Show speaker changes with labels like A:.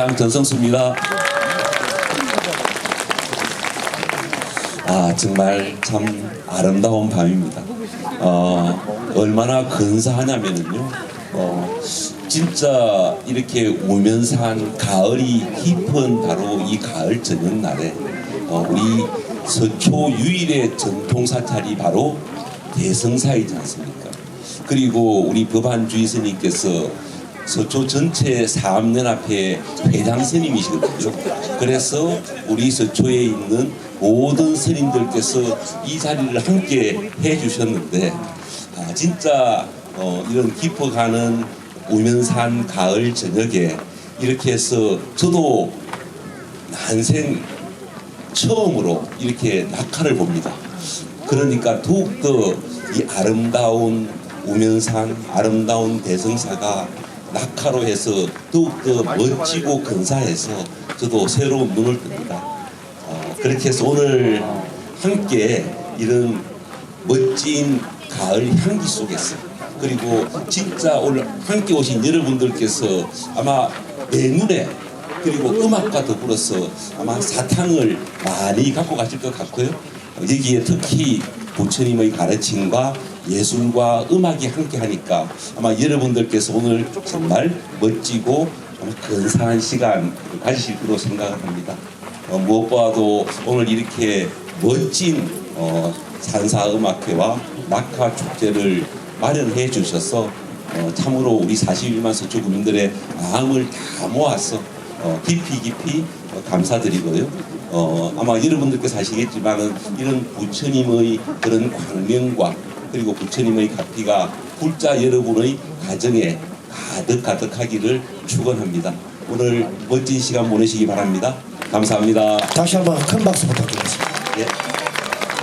A: 양 전성수입니다. 아 정말 참 아름다운 밤입니다. 어, 얼마나 근사하냐면은요. 어, 진짜 이렇게 우면서 한 가을이 깊은 바로 이 가을 저녁 날에 어, 우리 서초 유일의 전통 사찰이 바로 대성사이지 않습니까? 그리고 우리 법안주의 스님께서 서초 전체 사암연합회 회장 스님이시거든요. 그래서 우리 서초에 있는 모든 스님들께서 이 자리를 함께 해주셨는데 아, 진짜 어, 이런 깊어가는 우면산 가을 저녁에 이렇게 해서 저도 난생 처음으로 이렇게 낙하를 봅니다. 그러니까 더욱더 이 아름다운 우면산, 아름다운 대성사가 낙하로 해서 더욱 더 멋지고 근사해서 저도 새로운 눈을 뜹니다. 어, 그렇게 해서 오늘 함께 이런 멋진 가을 향기 속에서 그리고 진짜 오늘 함께 오신 여러분들께서 아마 내 눈에 그리고 음악과 더불어서 아마 사탕을 많이 갖고 가실 것 같고요. 어, 여기에 특히 부처님의 가르침과 예술과 음악이 함께 하니까 아마 여러분들께서 오늘 정말 멋지고 좀 근사한 시간 가지실 거로 생각을 합니다. 어, 무엇보다도 오늘 이렇게 멋진 어, 산사음악회와 낙하 축제를 마련해 주셔서 어, 참으로 우리 41만 서초 구민들의 마음을 다 모아서 어, 깊이 깊이 어, 감사드리고요. 어, 아마 여러분들께서 아시겠지만은 이런 부처님의 그런 광명과 그리고 부처님의 가피가 불자 여러분의 가정에 가득 가득하기를 축원합니다. 오늘 멋진 시간 보내시기 바랍니다. 감사합니다.
B: 다시 한번 큰 박수 부탁드리겠습니다.
A: 예.